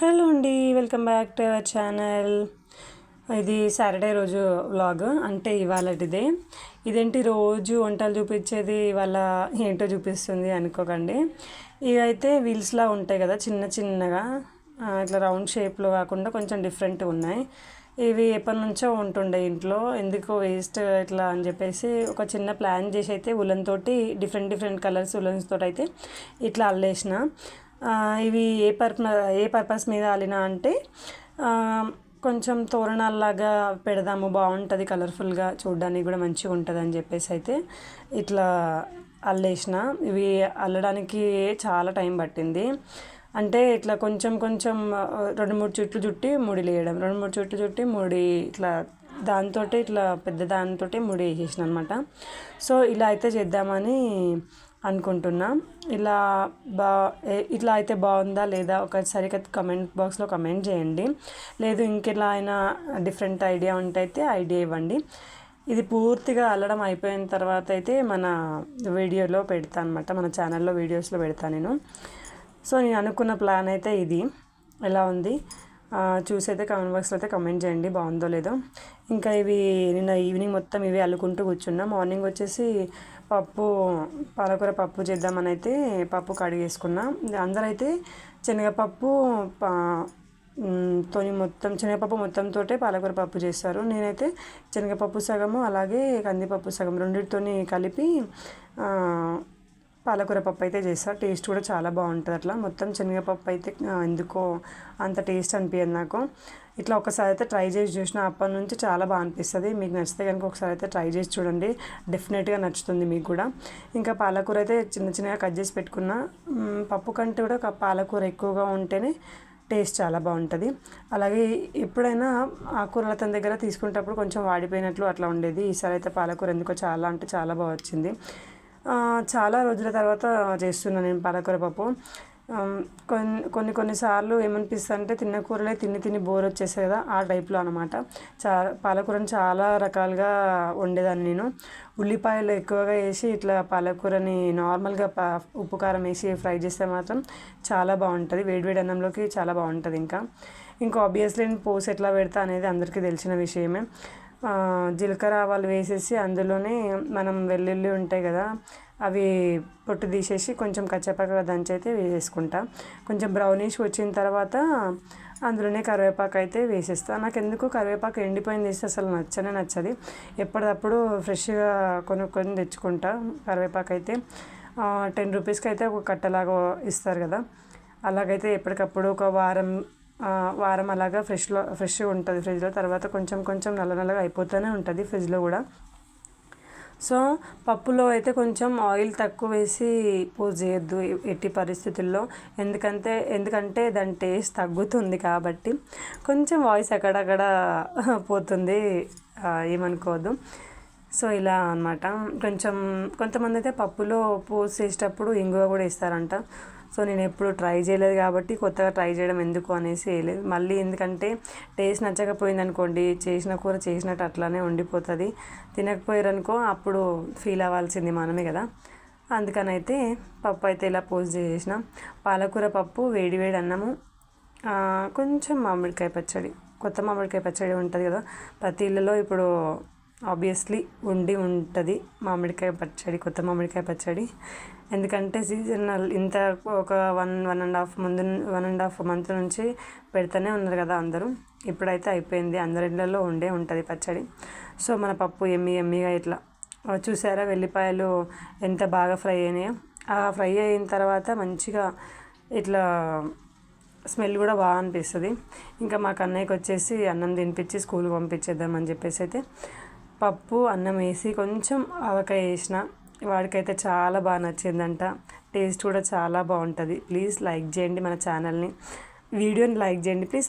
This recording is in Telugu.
హలో అండి welcome back to our channel. ఇది సాటర్డే రోజు వ్లాగ్ అంటే ఇవాళటిదే. ఇదేంటి రోజు వంటలు చూపించేది ఇవాళ ఏంటో చూపిస్తుంది అనుకోకండి. ఇవైతే వీల్స్లా ఉంటాయి కదా చిన్న చిన్నగా. ఇట్లా రౌండ్ షేప్లో కాకుండా కొంచెం డిఫరెంట్ ఉన్నాయి. ఇవి ఎప్పటి నుంచో ఉంటుండే ఇంట్లో. ఎందుకో వేస్ట్ ఇట్లా అని చెప్పేసి ఒక చిన్న ప్లాన్ చేసి అయితే ఉలన్ తోటి డిఫరెంట్ డిఫరెంట్ కలర్స్ ఉలన్స్ తోటి అయితే ఇట్లా అల్లేసిన. ఇవి ఏ పర్ప ఏ పర్పస్ మీద అల్లినా అంటే కొంచెం తోరణాల్లాగా పెడదాము బాగుంటుంది కలర్ఫుల్గా చూడడానికి కూడా మంచిగా ఉంటుంది అని చెప్పేసి అయితే ఇట్లా అల్లేసిన. ఇవి అల్లడానికి చాలా టైం పట్టింది. అంటే ఇట్లా కొంచెం కొంచెం రెండు మూడు చుట్లు చుట్టి ముడి వేయడం రెండు మూడు చుట్లు చుట్టి ముడి ఇట్లా దాంతో ఇట్లా పెద్ద దానితోటి ముడి వేసేసిన అనమాట సో ఇలా అయితే చేద్దామని అనుకుంటున్నా. ఇలా బా ఇట్లా అయితే బాగుందా లేదా ఒకసారి కమెంట్ బాక్స్లో కమెంట్ చేయండి. లేదు ఇంకెలా అయినా డిఫరెంట్ ఐడియా ఉంటే అయితే ఐడియా ఇవ్వండి. ఇది పూర్తిగా అల్లడం అయిపోయిన తర్వాత అయితే మన వీడియోలో పెడతా అనమాట మన ఛానల్లో వీడియోస్లో పెడతాను నేను. సో నేను అనుకున్న ప్లాన్ అయితే ఇది. ఎలా ఉంది? చూసి అయితే కామెంట్ బాక్స్లో అయితే కమెంట్ చేయండి. బాగుందో లేదో. ఇంకా ఇవి నిన్న ఈవినింగ్ మొత్తం ఇవి అల్లుకుంటూ కూర్చున్నా. మార్నింగ్ వచ్చేసి పప్పు పాలకూర పప్పు చేద్దామని అయితే పప్పు కడిగేసుకున్నా. అందరైతే శనగపప్పు తోని మొత్తం శనగపప్పు మొత్తంతో పాలకూర పప్పు చేస్తారు. నేనైతే శనగపప్పు సగము అలాగే కందిపప్పు సగం రెండింటితోని కలిపి పాలకూర పప్పు అయితే చేస్తా. టేస్ట్ కూడా చాలా బాగుంటుంది అట్లా మొత్తం శనగపప్పు అయితే ఎందుకో అంత టేస్ట్ అనిపించదు నాకు. ఇట్లా ఒకసారి అయితే ట్రై చేసి చూసిన అప్పటి నుంచి చాలా బాగా అనిపిస్తుంది. మీకు నచ్చితే కనుక ఒకసారి అయితే ట్రై చేసి చూడండి. డెఫినెట్గా నచ్చుతుంది మీకు కూడా. ఇంకా పాలకూర అయితే చిన్న చిన్నగా కట్ చేసి పెట్టుకున్న. పప్పు కంటే కూడా పాలకూర ఎక్కువగా ఉంటేనే టేస్ట్ చాలా బాగుంటుంది. అలాగే ఎప్పుడైనా ఆకుకూరల తన దగ్గర తీసుకునేటప్పుడు కొంచెం వాడిపోయినట్లు అట్లా ఉండేది. ఈసారి అయితే పాలకూర ఎందుకో చాలా అంటే చాలా బాగా వచ్చింది. చాలా రోజుల తర్వాత చేస్తున్నాను నేను పాలకూర పప్పు. కొన్ని కొన్ని కొన్నిసార్లు ఏమనిపిస్తుంది అంటే తిన్న కూరలే తిని తిని బోర్ వచ్చేస్తాయి కదా ఆ టైప్లో అనమాట చా పాలకూరని చాలా రకాలుగా వండేదాన్ని నేను. ఉల్లిపాయలు ఎక్కువగా వేసి ఇట్లా పాలకూరని నార్మల్గా పా ఉప్పు కారం వేసి ఫ్రై చేస్తే మాత్రం చాలా బాగుంటుంది. వేడివేడి అన్నంలోకి చాలా బాగుంటుంది ఇంకా. ఇంకా ఆబ్వియస్లీ నేను పోసి ఎట్లా పెడతా అనేది అందరికీ తెలిసిన విషయమే. జీలకర్ర ఆవాలు వేసేసి అందులోనే మనం వెల్లుల్లి ఉంటాయి కదా అవి పొట్టు తీసేసి కొంచెం కచ్చపక్క దంచి అయితే వేసేసుకుంటా. కొంచెం బ్రౌనిష్ వచ్చిన తర్వాత అందులోనే కరివేపాకు అయితే వేసేస్తాను నాకు ఎందుకు కరివేపాకు ఎండిపోయింది వేస్తే అసలు నచ్చనే నచ్చది. ఎప్పటికప్పుడు ఫ్రెష్గా కొనుక్కొని తెచ్చుకుంటా కరివేపాకు అయితే. టెన్ రూపీస్కి అయితే ఒక కట్టలాగా ఇస్తారు కదా. అలాగైతే ఎప్పటికప్పుడు ఒక వారం వారం అలాగా ఫ్రెష్లో ఫ్రెష్గా ఉంటుంది ఫ్రిడ్జ్లో. తర్వాత కొంచెం కొంచెం నల్ల నల్లగా అయిపోతూనే ఉంటుంది ఫ్రిడ్జ్లో కూడా. సో పప్పులో అయితే కొంచెం ఆయిల్ తక్కువ వేసి పూజ చేయొద్దు ఎట్టి పరిస్థితుల్లో. ఎందుకంటే ఎందుకంటే దాని టేస్ట్ తగ్గుతుంది కాబట్టి. కొంచెం వాయిస్ అక్కడక్కడ పోతుంది ఏమనుకోవద్దు. సో ఇలా అనమాట కొంచెం కొంతమంది అయితే పప్పులో పోస్ట్ చేసేటప్పుడు ఇంగువ కూడా ఇస్తారంట సో నేను ఎప్పుడు ట్రై చేయలేదు కాబట్టి కొత్తగా ట్రై చేయడం ఎందుకు అనేసి వేయలేదు. మళ్ళీ ఎందుకంటే టేస్ట్ నచ్చకపోయింది అనుకోండి చేసిన కూర చేసినట్టు అట్లానే ఉండిపోతుంది. తినకపోయారనుకో అప్పుడు ఫీల్ అవ్వాల్సింది మనమే కదా. అందుకని అయితే పప్పు అయితే ఇలా పోస్ట్ చేసేసిన. పాలకూర పప్పు వేడి వేడి అన్నము కొంచెం మామిడికాయ పచ్చడి. కొత్త మామిడికాయ పచ్చడి ఉంటుంది కదా. ప్రతి ఇళ్ళలో ఇప్పుడు ఆబ్వియస్లీ ఉండి ఉంటుంది మామిడికాయ పచ్చడి కొత్త మామిడికాయ పచ్చడి. ఎందుకంటే సీజనల్ ఇంత ఒక వన్ వన్ అండ్ హాఫ్ ముందు వన్ అండ్ హాఫ్ మంత్ నుంచి పెడతానే ఉన్నారు కదా అందరూ. ఇప్పుడైతే అయిపోయింది. అందరి ఇళ్ళల్లో ఉండే ఉంటుంది పచ్చడి. సో మన పప్పు ఎమ్మి ఎమ్మిగా ఇట్లా. చూసారా వెల్లిపాయలు ఎంత బాగా ఫ్రై అయినాయో? ఆ ఫ్రై అయిన తర్వాత మంచిగా ఇట్లా స్మెల్ కూడా బాగా అనిపిస్తుంది. ఇంకా మాకు అన్నయ్యకి వచ్చేసి అన్నం తినిపించి స్కూల్కి పంపించేద్దామని చెప్పేసి అయితే పప్పు అన్నం వేసి కొంచెం ఆవకాయ వేసిన వాడికైతే చాలా బాగా నచ్చిందంట. టేస్ట్ కూడా చాలా బాగుంటుంది. ప్లీజ్ లైక్ చేయండి మన ఛానల్ని. వీడియోని లైక్ చేయండి. ప్లీజ్